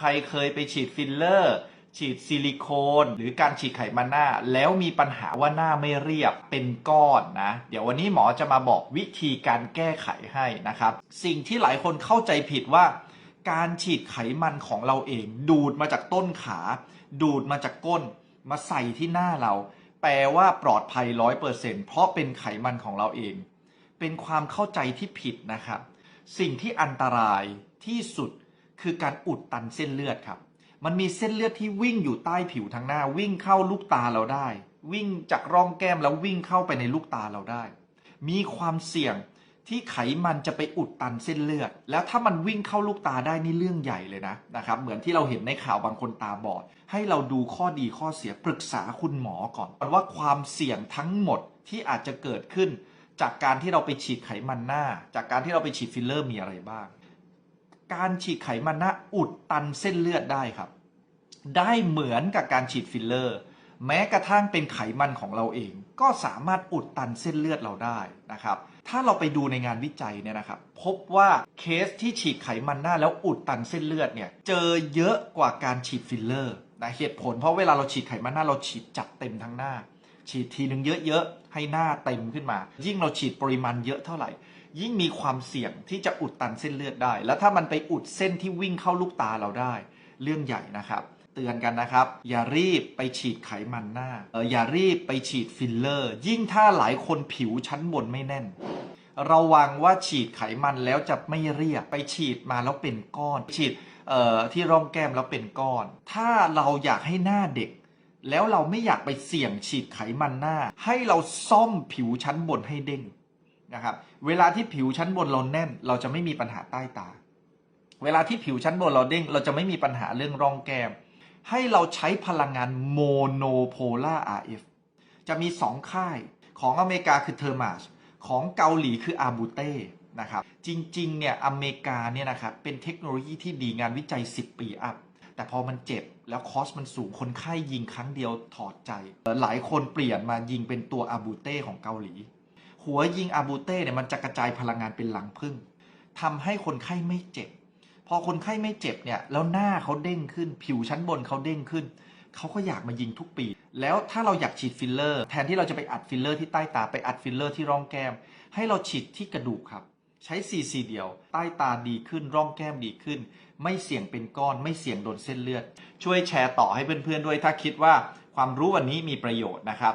ใครเคยไปฉีดฟิลเลอร์ ฉีดซิลิโคน หรือการฉีดไขมันหน้า แล้วมีปัญหาว่าหน้าไม่เรียบเป็นก้อนนะ เดี๋ยววันนี้หมอจะมาบอกวิธีการแก้ไขให้นะครับ สิ่งที่หลายคนเข้าใจผิดว่า การฉีดไขมันของเราเอง ดูดมาจากต้นขา ดูดมาจากก้น มาใส่ที่หน้าเรา แปลว่าปลอดภัยร้อยเปอร์เซ็นเพราะเป็นไขมันของเราเอง เป็นความเข้าใจที่ผิดนะครับ สิ่งที่อันตรายที่สุด คือการอุดตันเส้นเลือดครับ มันมีเส้นเลือดที่วิ่งอยู่ใต้ผิวทางหน้า วิ่งเข้าลูกตาเราได้ วิ่งจากร่องแก้มแล้ววิ่งเข้าไปในลูกตาเราได้ มีความเสี่ยงที่ไขมันจะไปอุดตันเส้นเลือด แล้วถ้ามันวิ่งเข้าลูกตาได้นี่เรื่องใหญ่เลยนะนะครับ เหมือนที่เราเห็นในข่าวบางคนตาบอด ให้เราดูข้อดีข้อเสียปรึกษาคุณหมอก่อนว่าความเสี่ยงทั้งหมดที่อาจจะเกิดขึ้น จากการที่เราไปฉีดไขมันหน้า จากการที่เราไปฉีดฟิลเลอร์มีอะไรบ้าง การฉีดไขมันหน้าอุดตันเส้นเลือดได้ครับ ได้เหมือนกับการฉีดฟิลเลอร์ แม้กระทั่งเป็นไขมันของเราเอง ก็สามารถอุดตันเส้นเลือดเราได้นะครับ ถ้าเราไปดูในงานวิจัยเนี่ยนะครับ พบว่าเคสที่ฉีดไขมันหน้าแล้วอุดตันเส้นเลือดเนี่ยเจอเยอะกว่าการฉีดฟิลเลอร์นะเหตุผลเพราะเวลาเราฉีดไขมันหน้าเราฉีดจัดเต็มทั้งหน้า ฉีดทีนึงเยอะๆให้หน้าเต็มขึ้นมา ยิ่งเราฉีดปริมาณเยอะเท่าไหร่ ยิ่งมีความเสี่ยงที่จะอุดตันเส้นเลือดได้ แล้วถ้ามันไปอุดเส้นที่วิ่งเข้าลูกตาเราได้ เรื่องใหญ่นะครับ เตือนกันนะครับ อย่ารีบไปฉีดไขมันหน้าเอออย่ารีบไปฉีดฟิลเลอร์ ยิ่งถ้าหลายคนผิวชั้นบนไม่แน่น ระวังว่าฉีดไขมันแล้วจะไม่เรียบไปฉีดมาแล้วเป็นก้อน ฉีดเอ่อที่ร่องแก้มแล้วเป็นก้อน ถ้าเราอยากให้หน้าเด็ก แล้วเราไม่อยากไปเสี่ยงฉีดไขมันหน้า ให้เราซ่อมผิวชั้นบนให้เด้ง นะครับ เวลาที่ผิวชั้นบนเราแน่น เราจะไม่มีปัญหาใต้ตา เวลาที่ผิวชั้นบนเราเด้ง เราจะไม่มีปัญหาเรื่องร่องแก้ม ให้เราใช้พลังงานโมโนโพล่า RF จะมี 2 ค่ายของอเมริกาคือเทอร์มาสของเกาหลีคืออาบูเต้นะครับจริงๆเนี่ยอเมริกาเนี่ยนะครับเป็นเทคโนโลยีที่ดีงานวิจัย 10 ปีอัพแต่พอมันเจ็บแล้วคอสมันสูงคนไข้ยิงครั้งเดียวถอดใจ หลายคนเปลี่ยนมายิงเป็นตัวอาบูเต้ของเกาหลี หัวยิงอาบูเต้เนี่ยมันจะกระจายพลังงานเป็นหลังพึ่งทำให้คนไข้ไม่เจ็บ พอคนไข้ไม่เจ็บเนี่ยแล้วหน้าเขาเด้งขึ้น ผิวชั้นบนเขาเด้งขึ้นเขาก็อยากมายิงทุกปี แล้วถ้าเราอยากฉีดฟิลเลอร์ แทนที่เราจะไปอัดฟิลเลอร์ที่ใต้ตาไปอัดฟิลเลอร์ที่ร่องแก้ม ให้เราฉีดที่กระดูกครับ ใช้ซีซีเดียว ใต้ตาดีขึ้นร่องแก้มดีขึ้น ไม่เสี่ยงเป็นก้อน ไม่เสี่ยงโดนเส้นเลือด ช่วยแชร์ต่อให้เพื่อนๆด้วยถ้าคิดว่าความรู้วันนี้มีประโยชน์นะครับ